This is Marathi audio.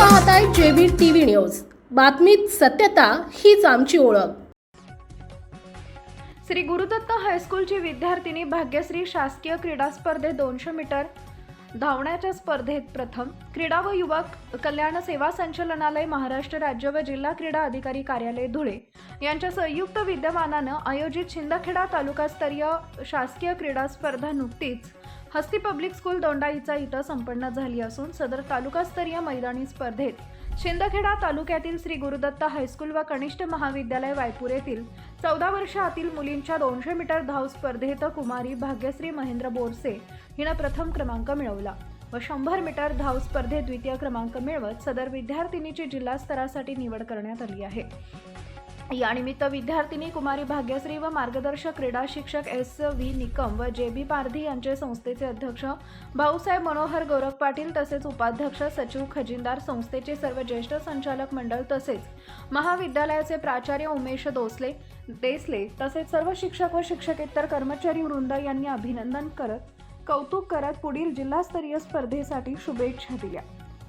पाहताय जेबी टीव्ही न्यूज. बातमीत सत्यता हीच आमची ओळख. श्री गुरुदत्त हायस्कूलची विद्यार्थिनी भाग्यश्री शासकीय क्रीडा स्पर्धेत दोनशे मीटर धावण्याच्या स्पर्धेत प्रथम क्रीडा व युवक कल्याण सेवा संचालनालय महाराष्ट्र राज्य व जिल्हा क्रीडा अधिकारी कार्यालय धुळे यांच्या संयुक्त विद्यमानानं आयोजित शिंदखेडा तालुकास्तरीय शासकीय क्रीडा स्पर्धा नुकतीच हस्ती पब्लिक स्कूल दोंडाईचा इथं संपन्न झाली असून सदर तालुकास्तरीय मैदानी स्पर्धेत शिंदखेडा तालुक्यातील श्री गुरुदत्त हायस्कूल व कनिष्ठ महाविद्यालय वायपूर येथील चौदा वर्षातील मुलींच्या दोनशे मीटर धाव स्पर्धेत कुमारी भाग्यश्री महेंद्र बोरसे हिनं प्रथम क्रमांक मिळवला व शंभर मीटर धाव स्पर्धेत द्वितीय क्रमांक मिळवत सदर विद्यार्थिनीची जिल्हा स्तरासाठी निवड करण्यात आली आहे. यानिमित्त विद्यार्थिनी कुमारी भाग्यश्री व मार्गदर्शक क्रीडा शिक्षक एस व्ही निकम व जे बी पारधी यांचे संस्थेचे अध्यक्ष भाऊसाहेब मनोहर गोरख पाटील तसेच उपाध्यक्ष सचिव खजिनदार संस्थेचे सर्व ज्येष्ठ संचालक मंडळ तसेच महाविद्यालयाचे प्राचार्य उमेश दोसले देसले तसेच सर्व शिक्षक व शिक्षकेतर कर्मचारी वृंद यांनी अभिनंदन करत कौतुक करत पुढील जिल्हास्तरीय स्पर्धेसाठी शुभेच्छा दिल्या.